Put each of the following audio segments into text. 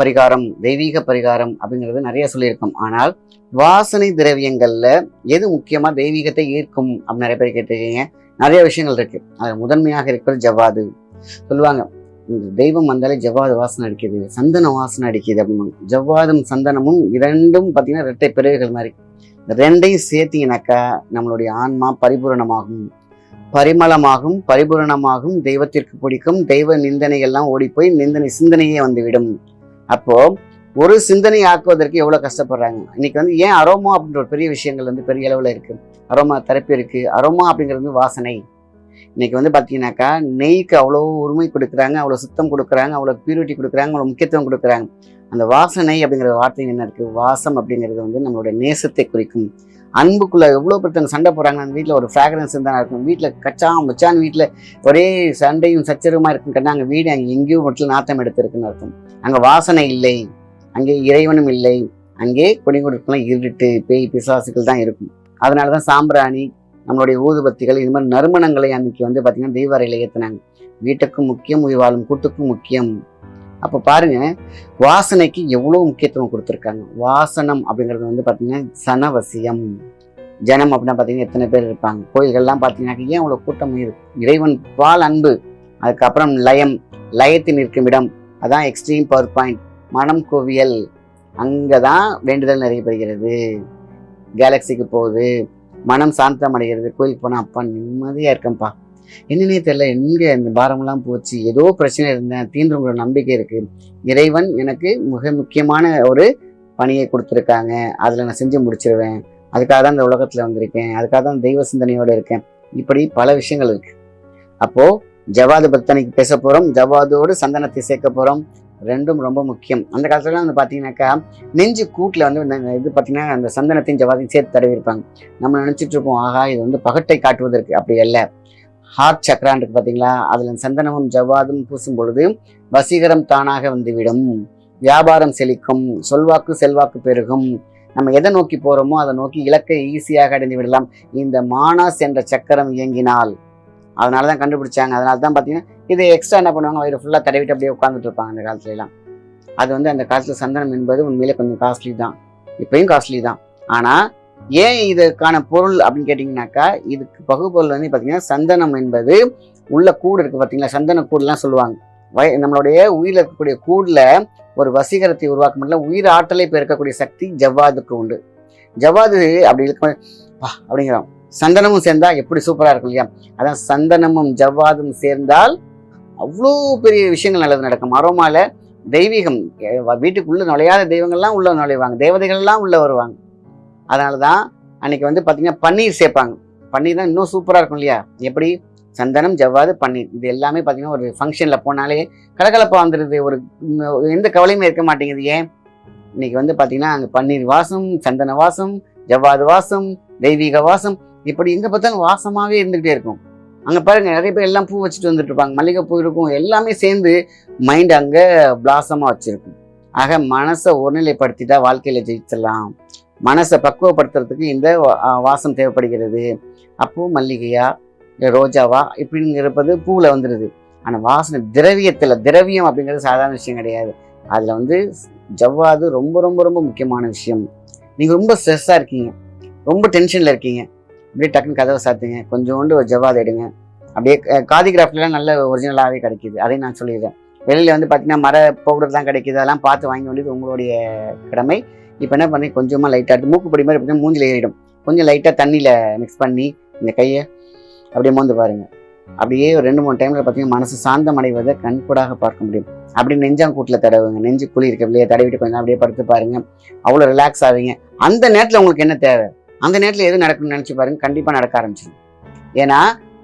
பரிகாரம் தெய்வீக பரிகாரம் அப்படிங்கிறது நிறைய சொல்லியிருக்கோம். ஆனால் வாசனை திரவியங்களில் எது முக்கியமாக தெய்வீகத்தை ஈர்க்கும் அப்படின்னு நிறைய பேர் கேட்டிருக்கீங்க. நிறைய விஷயங்கள் இருக்கு. அதில் முதன்மையாக இருக்கிறது ஜவ்வாது. சொல்லுவாங்க இந்த தெய்வம் வந்தாலே ஜவ்வாது வாசனை அடிக்குது சந்தன வாசனை அடிக்குது அப்படின்னு ஜவ்வாதும் சந்தனமும் இரண்டும் பார்த்தீங்கன்னா இரட்டை பிறகுகள் மாதிரி. ரெண்டையும் சேர்த்தீங்கனாக்கா நம்மளுடைய ஆன்மா பரிபூரணமாகும். பரிமளமாகும் பரிபூரணமாகும் தெய்வத்திற்கு பிடிக்கும் தெய்வ நிந்தனைகள்லாம் ஓடி போய் நிந்தனை சிந்தனையே வந்துவிடும். அப்போ ஒரு சிந்தனை ஆக்குவதற்கு எவ்வளவு கஷ்டப்படுறாங்க? இன்னைக்கு வந்து ஏன் அரோமா அப்படின்ற ஒரு பெரிய விஷயங்கள் வந்து பெரிய அளவுல இருக்கு? அரோமா தெரப்பி இருக்கு. அரோமா அப்படிங்கிறது வந்து வாசனை. இன்னைக்கு வந்து பார்த்தீங்கன்னாக்கா நெய்க்கு அவ்வளோ உரிமை கொடுக்குறாங்க அவ்வளோ சுத்தம் கொடுக்குறாங்க அவ்வளோ பியூரிட்டி கொடுக்குறாங்க அவ்வளோ முக்கியத்துவம் கொடுக்குறாங்க. அந்த வாசனை அப்படிங்கிற வார்த்தை என்ன இருக்கு? வாசம் அப்படிங்கிறது வந்து நம்மளோட நேசத்தை குறிக்கும். அன்புக்குள்ளே எவ்வளோ ஒருத்தவங்க சண்டை போடுறாங்க அந்த வீட்டில் ஒரு ஃப்ராக்ரன்ஸ் இருந்தால் இருக்கும். வீட்டில் கச்சான் மச்சான் வீட்டில் ஒரே சண்டையும் சச்சரவுமா இருக்குன்னு அங்கே வீடு அங்கே எங்கேயோ மட்டும் நாத்தம் எடுத்திருக்குன்னு அர்த்தம். அங்கே வாசனை இல்லை. அங்கே இறைவனும் இல்லை. அங்கே கொடி இருட்டு பேய் பிசாசுகள் தான் இருக்கும். அதனால தான் சாம்பிராணி நம்மளுடைய ஊதுபத்திகள் இது மாதிரி நறுமணங்களை அன்னைக்கு வந்து பார்த்திங்கன்னா தெய்வ அறையில் ஏற்றினாங்க வீட்டுக்கும் முக்கியம் உயிர் வாழும் கூட்டுக்கும் முக்கியம். அப்போ பாருங்க வாசனைக்கு எவ்வளோ முக்கியத்துவம் கொடுத்துருக்காங்க. வாசனம் அப்படிங்கிறது வந்து பார்த்தீங்கன்னா சனவசியம். ஜனம் அப்படின்னா பார்த்தீங்கன்னா எத்தனை பேர் இருப்பாங்க? கோயில்கள்லாம் பார்த்தீங்கன்னா ஏன் அவ்வளோ கூட்டம் இருக்கு இறைவன் பால் அன்பு அதுக்கப்புறம் லயம் லயத்தில் நிற்கும் இடம் அதான் எக்ஸ்ட்ரீம் பவர் பாயிண்ட் மனம் குவியல் அங்கே தான் வேண்டுதல் நிறைவேறுகிறது கேலக்சிக்கு போகுது மனம் சாந்தம் அடைகிறது கோயிலுக்கு போனால் அப்பா நிம்மதியாக இருக்கேன்ப்பா. என்னன்னே தெரியல. எங்கே இந்த பாரமெல்லாம் போச்சு? ஏதோ பிரச்சனை இருந்தேன். தீந்துங்கிற நம்பிக்கை இருக்கு. இறைவன் எனக்கு மிக முக்கியமான ஒரு பணியை கொடுத்துருக்காங்க. அதில் நான் செஞ்சு முடிச்சிருவேன். அதுக்காக தான் இந்த உலகத்தில் வந்திருக்கேன். அதுக்காக தான் தெய்வ சிந்தனையோடு இருக்கேன். இப்படி பல விஷயங்கள் இருக்கு. அப்போ ஜவாது பக்தனைக்கு பேச போறோம். ஜவாதோடு சந்தனத்தை சேர்க்க போறோம். ரெண்டும் ரொம்ப முக்கியம். அந்த காலத்துலலாம் வந்து பார்த்தீங்கன்னாக்கா நெஞ்சு கூட்டில் வந்து இது பார்த்தீங்கன்னா அந்த சந்தனத்தையும் ஜவாதையும் சேர்த்து தடவி இருப்பாங்க நம்ம நினைச்சிட்டு இருப்போம் ஆகா இது வந்து பகட்டை காட்டுவதற்கு அப்படி அல்ல. ஹார்ட் சக்கரான் இருக்கு பார்த்தீங்களா? அதில் சந்தனமும் ஜவ்வாதும் பூசும் பொழுது வசீகரம் தானாக வந்துவிடும். வியாபாரம் செழிக்கும் சொல்வாக்கு செல்வாக்கு பெருகும். நம்ம எதை நோக்கி போறோமோ அதை நோக்கி இலக்கை ஈஸியாக அடைந்து விடலாம். இந்த மானாஸ் என்ற சக்கரம் இயங்கினால். அதனால தான் கண்டுபிடிச்சாங்க. அதனால தான் பார்த்தீங்கன்னா இதை எக்ஸ்ட்ரா என்ன பண்ணுவாங்க? வயிறு ஃபுல்லாக தடவிட்டு அப்படியே உட்காந்துட்டு இருப்பாங்க அந்த காலத்துல எல்லாம். அது வந்து அந்த காலத்தில் சந்தனம் என்பது உண்மையிலே கொஞ்சம் காஸ்ட்லி தான். இப்பயும் காஸ்ட்லி தான். ஆனால் ஏன் இதுக்கான பொருள் அப்படின்னு கேட்டிங்கனாக்கா இதுக்கு பகுப்பொருள் வந்து பார்த்தீங்கன்னா சந்தனம் என்பது உள்ள கூடு இருக்குது பார்த்தீங்களா சந்தன கூடுலாம் சொல்லுவாங்க. வய நம்மளுடைய உயிரில் இருக்கக்கூடிய கூடில் ஒரு வசீகரத்தை உருவாக்க முடியல. உயிர் ஆற்றலை பெருக்கக்கூடிய சக்தி ஜவ்வாதுக்கு உண்டு. ஜவ்வாது அப்படி இருக்க. அப்படிங்கிறோம். சந்தனமும் சேர்ந்தா எப்படி சூப்பராக இருக்கும் இல்லையா? அதான் சந்தனமும் ஜவ்வாதும் சேர்ந்தால் அவ்வளோ பெரிய விஷயங்கள் நல்லது நடக்கும். மரமால தெய்வீகம் வீட்டுக்குள்ளே வீட்டுக்குள்ள நுழையாத தெய்வங்கள்லாம் உள்ளே நுழைவாங்க. தேவதைகள்லாம் உள்ளே வருவாங்க. அதனால தான் அன்னைக்கு வந்து பார்த்தீங்கன்னா பன்னீர் சேர்ப்பாங்க. பன்னீர் தான் இன்னும் சூப்பராக இருக்கும் இல்லையா? எப்படி? சந்தனம் ஜவ்வாது பன்னீர். இது எல்லாமே பார்த்தீங்கன்னா ஒரு ஃபங்க்ஷனில் போனாலே கலகலப்பாக வந்துடுது ஒரு எந்த கவலையுமே இருக்க மாட்டேங்குது. ஏன்? இன்னைக்கு வந்து பார்த்தீங்கன்னா அங்கே பன்னீர் வாசம் சந்தன வாசம் ஜவ்வாது வாசம் தெய்வீக வாசம். இப்படி எங்கே பார்த்தாலும் வாசமாகவே இருந்துகிட்டே இருக்கும். அங்கே பாருங்க நிறைய பேர் எல்லாம் பூ வச்சுட்டு வந்துட்டு இருப்பாங்க. மல்லிகைப்பூ இருக்கும். எல்லாமே சேர்ந்து மைண்ட் அங்கே பிளாசமாக வச்சிருக்கும். ஆக மனசை ஒருநிலைப்படுத்திட்டா வாழ்க்கையில ஜெயிச்சிடலாம். மனசை பக்குவப்படுத்துறதுக்கு இந்த வாசம் தேவைப்படுகிறது. அப்போ மல்லிகையா ரோஜாவா? இப்படின்னு இருப்பது பூவில் வந்துடுது ஆனால் வாசனை திரவியத்தில் திரவியம் அப்படிங்கிறது சாதாரண விஷயம் கிடையாது. அதில் வந்து ஜவ்வாது ரொம்ப ரொம்ப ரொம்ப முக்கியமான விஷயம். நீங்கள் ரொம்ப ஸ்ட்ரெஸ்ஸாக இருக்கீங்க. ரொம்ப டென்ஷனில் இருக்கீங்க. அப்படியே டக்குன்னு கதவை சாத்துங்க. கொஞ்சோண்டு ஒரு ஜவ்வாது எடுங்க. அப்படியே காதிகிராஃப்லாம் நல்ல ஒரிஜினலாகவே கிடைக்கிது. அதையும் நான் சொல்லிடுறேன். வெளியில் வந்து பார்த்தீங்கன்னா மர பவுடர் தான் கிடைக்கிது. அதெல்லாம் பார்த்து வாங்க வேண்டியது உங்களுடைய கடமை. இப்போ என்ன பண்ணி கொஞ்சமாக லைட்டாக மூக்குப்பொடி மாதிரி பார்த்தீங்கன்னா மூஞ்சில் ஏறிடும். கொஞ்சம் லைட்டாக தண்ணியில் மிக்ஸ் பண்ணி இந்த கையை அப்படியே மோந்து பாருங்கள் அப்படியே ஒரு ரெண்டு மூணு டைமில் பார்த்தீங்கன்னா மனசு சாந்தம் அடைவதை கண்கூடாக பார்க்க முடியும். அப்படி நெஞ்சாங்கூட்டில் தடவுங்க. நெஞ்சு குழி இருக்க இல்லையா தடவிட்டு கொஞ்சம் அப்படியே படுத்து பாருங்க. அவ்வளோ ரிலாக்ஸ் ஆவீங்க. அந்த நேரத்தில் உங்களுக்கு என்ன தேவை? அந்த நேரத்தில் எது நடக்கணும்னு நினச்சி பாருங்க கண்டிப்பாக நடக்க ஆரம்பிச்சிடும் ஏன்னா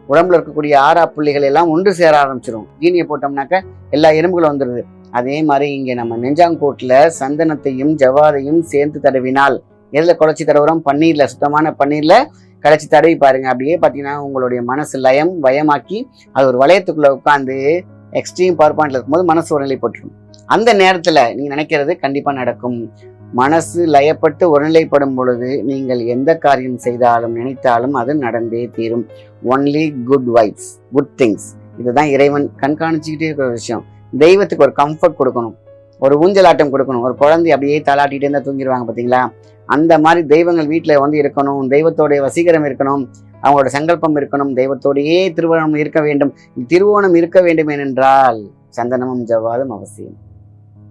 உடம்புல இருக்கக்கூடிய ஆறா புள்ளிகள் எல்லாம் ஒன்று சேர ஆரம்பிச்சிடும் ஜீனியை போட்டோம்னாக்க எல்லா எறும்புகளும் வந்துடுது அதே மாதிரி இங்கே நம்ம நெஞ்சாங்கோட்டில் சந்தனத்தையும் ஜவாதையும் சேர்த்து தடவினால் எதில் குழச்சி தடவுறோம்? பன்னீரில் சுத்தமான பன்னீரில் கழிச்சு தடவி பாருங்க. அப்படியே பார்த்தீங்கன்னா உங்களுடைய மனசு லயம் வயமாக்கி அது ஒரு வளையத்துக்குள்ளே உட்காந்து எக்ஸ்ட்ரீம் பவர் பாயிண்ட்ல இருக்கும்போது மனசு ஒருநிலைப்பட்டுரும் அந்த நேரத்தில் நீங்கள் நினைக்கிறது கண்டிப்பாக நடக்கும். மனசு லயப்பட்டு ஒருநிலைப்படும் பொழுது நீங்கள் எந்த காரியம் செய்தாலும் நினைத்தாலும் அது நடந்தே தீரும். Only good vibes good things இதுதான் இறைவன் கண்காணிச்சுக்கிட்டே இருக்கிற விஷயம். தெய்வத்துக்கு ஒரு கம்ஃபர்ட் கொடுக்கணும். ஒரு ஊஞ்சலாட்டம் கொடுக்கணும். ஒரு குழந்தை அப்படியே தலாட்டிகிட்டே இருந்தால் தூங்கிடுவாங்க பார்த்தீங்களா? அந்த மாதிரி தெய்வங்கள் வீட்டில் வந்து இருக்கணும். தெய்வத்தோடைய வசீகரம் இருக்கணும். அவங்களோட சங்கல்பம் இருக்கணும். தெய்வத்தோடையே திருவோணம் இருக்க வேண்டும். திருவோணம் இருக்க வேண்டும் ஏனென்றால் சந்தனமும் ஜவ்வாதும் அவசியம்.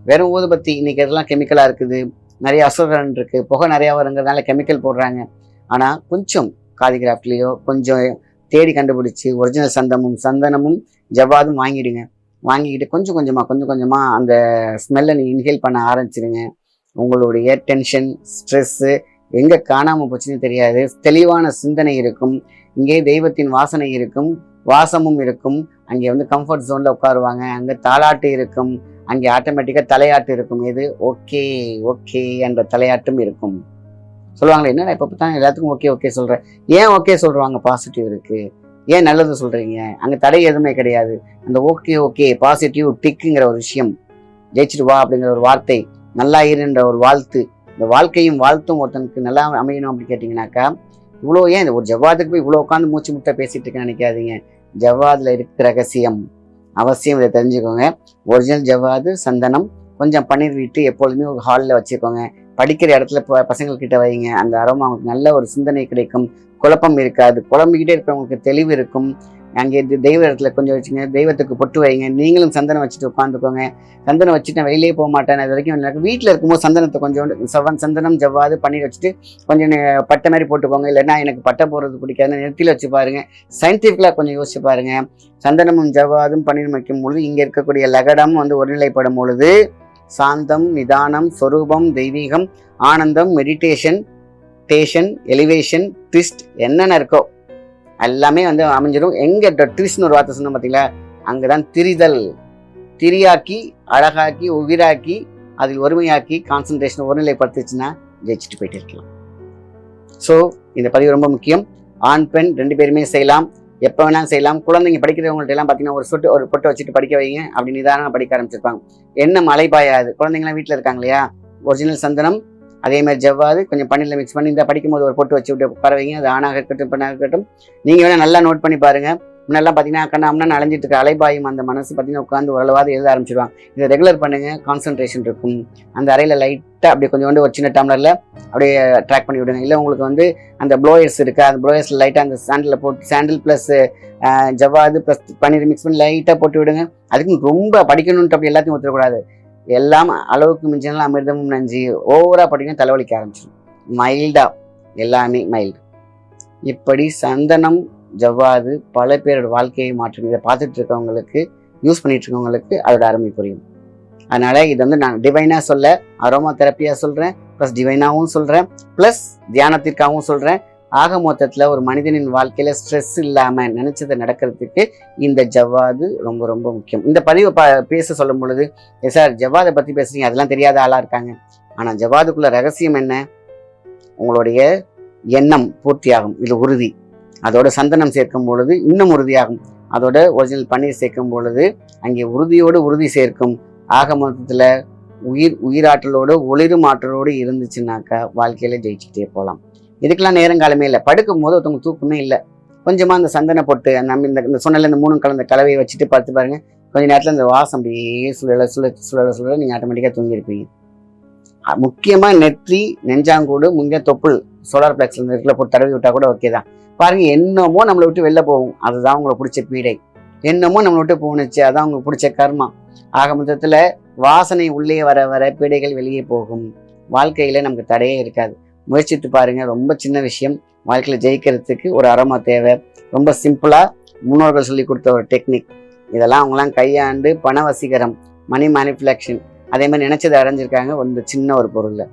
வெறும் ஊதுபத்தி இன்னைக்கு இதெல்லாம் கெமிக்கலாக இருக்குது. நிறைய அசுரன் இருக்குது புகை நிறையா வருங்கிறதுனால கெமிக்கல் போடுறாங்க. ஆனால் கொஞ்சம் காதிகிராஃப்ட்லேயோ கொஞ்சம் தேடி கண்டுபிடிச்சி ஒரிஜினல் சந்தமும் சந்தனமும் ஜவ்வாதும் வாங்கிடுங்க. வாங்கிக்கிட்டு கொஞ்சம் கொஞ்சமாக கொஞ்சம் கொஞ்சமாக அந்த ஸ்மெல்லை நீங்கள் இன்ஹேல் பண்ண ஆரம்பிச்சிடுங்க உங்களுடைய டென்ஷன் ஸ்ட்ரெஸ்ஸு எங்கே காணாமல் போச்சுன்னு தெரியாது. தெளிவான சிந்தனை இருக்கும். இங்கே தெய்வத்தின் வாசனை இருக்கும். வாசமும் இருக்கும். அங்கே வந்து கம்ஃபர்ட் ஜோனில் உட்காருவாங்க. அங்கே தாளாட்டு இருக்கும். அங்கே ஆட்டோமேட்டிக்காக தலையாட்டு இருக்கும். எது? ஓகே ஓகே என்ற தலையாட்டும் இருக்கும். சொல்லுவாங்களே என்ன இப்போ தான் எல்லாத்துக்கும் ஓகே ஓகே சொல்கிறேன் ஏன் ஓகே சொல்கிறாங்க பாசிட்டிவ் இருக்குது ஏன் நல்லது சொல்கிறீங்க அங்கே தடை எதுவுமே கிடையாது. அந்த ஓகே ஓகே பாசிட்டிவ் டிக்குங்கிற ஒரு விஷயம். ஜெயிச்சிட்டு வா அப்படிங்கிற ஒரு வார்த்தை நல்லா இருன்ற ஒரு வாழ்த்து. இந்த வாழ்க்கையும் வாழ்த்தும் ஒருத்தனுக்கு நல்லா அமையணும் அப்படின்னு கேட்டிங்கனாக்கா இவ்வளோ ஏன் ஒரு ஜவ்வாதுக்கு போய் இவ்வளோ உட்காந்து மூச்சு முட்டை பேசிகிட்டு இருக்கேன்னு நினைக்காதீங்க. ஜவ்வாதில் இருக்க ரகசியம். அவசியம் இதை தெரிஞ்சுக்கோங்க. ஒரிஜினல் ஜவ்வாது சந்தனம் கொஞ்சம் பன்னீர் வீட்டு எப்பொழுதுமே ஒரு ஹாலில் வச்சுக்கோங்க. படிக்கிற இடத்துல ப- பசங்கள்கிட்ட வைங்க. அந்த அறம் அவங்களுக்கு நல்ல ஒரு சிந்தனை கிடைக்கும். குழப்பம் இருக்காது. குழம்பிக்கிட்டே இருக்கிறவங்களுக்கு தெளிவு இருக்கும். அங்கே தெய்வ இடத்துல கொஞ்சம் வச்சுங்க. தெய்வத்துக்கு பொட்டு வைங்க. நீங்களும் சந்தனம் வச்சுட்டு உட்காந்துக்கோங்க சந்தனம் வச்சுட்டு நான் வெளியே போக மாட்டேன். அது வரைக்கும் எனக்கு வீட்டில் இருக்கும்போது சந்தனத்தை கொஞ்சம் சவன் சந்தனம் ஜவ்வாது பன்னீர் வச்சுட்டு கொஞ்சம் பட்டை மாதிரி போட்டுக்கோங்க. இல்லைன்னா எனக்கு பட்டை போடுறது பிடிக்காதுன்னு நிறுத்தில் வச்சு பாருங்க. சயின்டிஃபிக்கலாக கொஞ்சம் யோசிச்சு பாருங்கள் சந்தனமும் ஜவ்வாதும் பன்னீர் வைக்கும் பொழுது இங்கே இருக்கக்கூடிய லகடமும் வந்து ஒருநிலைப்படும் பொழுது சாந்தம் நிதானம் சொரூபம் தெய்வீகம் ஆனந்தம் மெடிடேஷன் டேஷன் எலிவேஷன் ட்விஸ்ட் என்னென்ன இருக்கோ எல்லாமே வந்து அமைஞ்சிடும் எங்கே ட்விஸ்ட்னு ஒரு வார்த்தை சொன்னோம் பார்த்தீங்களா அங்கதான் திரிதல். திரியாக்கி அழகாக்கி உயிராக்கி அதில் ஒருமையாக்கி கான்சன்ட்ரேஷன் ஒருநிலைப்படுத்துச்சுன்னா ஜெயிச்சுட்டு போயிட்டு இருக்கலாம். ஸோ இந்த பதிவு ரொம்ப முக்கியம். ஆண் பெண் ரெண்டு பேருமே செய்யலாம். எப்போ வேணாலும் செய்யலாம். குழந்தைங்க படிக்கிறவங்கள்ட்ட எல்லாம் பார்த்தீங்கன்னா ஒரு சொட்டு ஒரு பொட்டு வச்சுட்டு படிக்க வைங்க. அப்படி நிதானம் படிக்க ஆரம்பிச்சிருப்பாங்க. என்ன மலை பாயாது? குழந்தைங்களாம் வீட்டில் இருக்காங்க இல்லையா? ஒரிஜினல் சந்தனம் அதே மாதிரி ஜவ்வாது கொஞ்சம் பன்னீரில் மிக்ஸ் பண்ணி இந்த படிக்கும்போது ஒரு பொட்டு வச்சு விட்டு உட்கார வைங்க அது ஆணாக இருக்கட்டும் பெண்ணாக இருக்கட்டும். நீங்கள் வேணால் நல்லா நோட் பண்ணி பாருங்க. முன்னெல்லாம் பார்த்தீங்கன்னா கண்ணாமனா நலஞ்சிட்டு இருக்க அலைபாயும் அந்த மனசு பார்த்தீங்கன்னா உட்காந்து ஓரளவாக எழுத ஆரம்பிச்சிடுவாங்க இதை ரெகுலர் பண்ணுங்க கான்சன்ட்ரேஷன் இருக்கும். அந்த அறையில் லைட்டாக அப்படியே கொஞ்சோண்டு ஒரு சின்ன டம்ளரில் அப்படியே ட்ராக் பண்ணி விடுங்க. இல்லை உங்களுக்கு வந்து அந்த ப்ளோயர்ஸ் இருக்குது அந்த ப்ளோயர்ஸில் லைட்டாக அந்த சாண்டில் போட்டு சாண்டில் ப்ளஸ் ஜவ்வாது ப்ளஸ் பன்னீர் மிக்ஸ் பண்ணி லைட்டாக போட்டு விடுங்க. அதுக்கு ரொம்ப படிக்கணுன்ட்டு அப்படி எல்லாத்தையும் ஒத்துறக்கூடாது. எல்லாம் அளவுக்கு மிஞ்சினாலும் அமிர்தமும் நஞ்சு. ஓவராக படிக்கணும் தலைவலிக்க ஆரம்பிச்சிடும் மைல்டாக எல்லாமே மைல்டு இப்படி சந்தனம் ஜவ்வாது பல பேரோட வாழ்க்கையை மாற்றும். இதை பார்த்துட்டு இருக்கவங்களுக்கு யூஸ் பண்ணிட்டு இருக்கவங்களுக்கு அதோட அருமை புரியும். அதனால இது வந்து நான் டிவைனாக சொல்ல அரோமா தெரப்பியாக சொல்கிறேன் ப்ளஸ் டிவைனாகவும் சொல்கிறேன் ப்ளஸ் தியானத்திற்காகவும் சொல்கிறேன் ஆக மொத்தத்தில் ஒரு மனிதனின் வாழ்க்கையில் ஸ்ட்ரெஸ் இல்லாமல் நினச்சதை நடக்கிறதுக்கு இந்த ஜவ்வாது ரொம்ப ரொம்ப முக்கியம். இந்த பதிவை ப பேச சொல்லும் பொழுது சார் ஜவ்வாதை பற்றி பேசுறீங்க அதெல்லாம் தெரியாத ஆளாக இருக்காங்க. ஆனால் ஜவ்வாதுக்குள்ள ரகசியம் என்ன? உங்களுடைய எண்ணம் பூர்த்தியாகும். இது உறுதி. அதோட சந்தனம் சேர்க்கும் பொழுது இன்னும் உறுதியாகும். அதோட ஒரிஜினல் பன்னீர் சேர்க்கும் பொழுது அங்கே உறுதியோடு உறுதி சேர்க்கும். ஆக மொத்தத்தில் உயிர் உயிராற்றலோடு ஒளிரும் ஆற்றலோடு இருந்துச்சுனாக்கா வாழ்க்கையில ஜெயிச்சுட்டே போகலாம். இதுக்கெல்லாம் நேரங்காலமே இல்லை. படுக்கும் போது ஒருத்தவங்க தூக்கமே இல்லை. கொஞ்சமா அந்த சந்தன பொட்டு அந்த நம்ம இந்த இந்த சொன்னல இந்த மூணும் கலந்த கலவையை வச்சுட்டு பார்த்து பாருங்க. கொஞ்ச நேரத்தில் இந்த வாசம் அப்படியே சுழல சுழ சுழல சுழல நீங்கள் ஆட்டோமேட்டிக்காக தூங்கியிருப்பீங்க. முக்கியமாக நெற்றி நெஞ்சாங்கூடு முங்க தொப்புள் சோலார் பிளக்ஸ் இருக்குல்ல போட்டு தடவி விட்டால் கூட ஓகே தான். பாருங்கள் என்னமோ நம்மளை விட்டு வெளில போகும். அதுதான் உங்களுக்கு பிடிச்ச பீடை. என்னமோ நம்மளை விட்டு போணுச்சு. அதான் உங்களுக்கு பிடிச்ச கர்மா. ஆக மொத்தத்தில் வாசனை உள்ளே வர வர பீடைகள் வெளியே போகும். வாழ்க்கையில் நமக்கு தடையே இருக்காது. முயற்சித்து பாருங்கள் ரொம்ப சின்ன விஷயம். வாழ்க்கையில் ஜெயிக்கிறதுக்கு ஒரு அரோமா தேவை. ரொம்ப சிம்பிளாக முன்னோர்கள் சொல்லி கொடுத்த ஒரு டெக்னிக் இதெல்லாம் அவங்களாம் கையாண்டு பண வசீகரம் மணி மேனிஃபுலேக்ஷன் அதே மாதிரி நினச்சதை அடைஞ்சிருக்காங்க. வந்து சின்ன ஒரு பொருளில்.